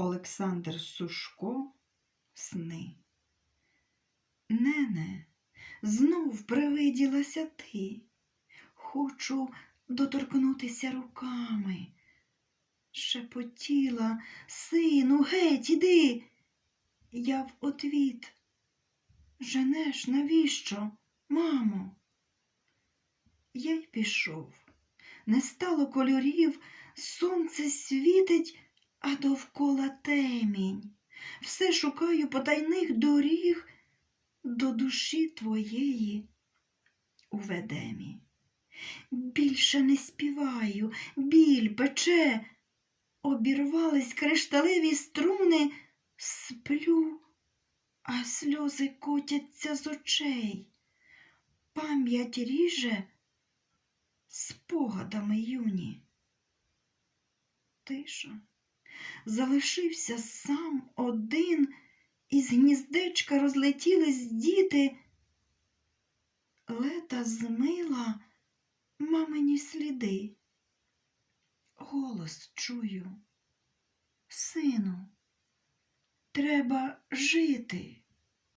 Олександр Сушко Сни. Нене, знов привиділася ти. Хочу доторкнутися руками. Шепотіла, сину, геть, іди. Я в отвіт. Женеш, навіщо, мамо? Я й пішов. Не стало кольорів, сонце світить, а довкола темінь. Все шукаю потайних доріг до душі твоєї у ведемі. Більше не співаю, біль пече, обірвались кришталеві струни, сплю, а сльози котяться з очей. Пам'ять ріже спогадами юні. Тиша. Залишився сам один, із гніздечка розлетілись діти. Лета змила мамині сліди. Голос чую. Сину, треба жити.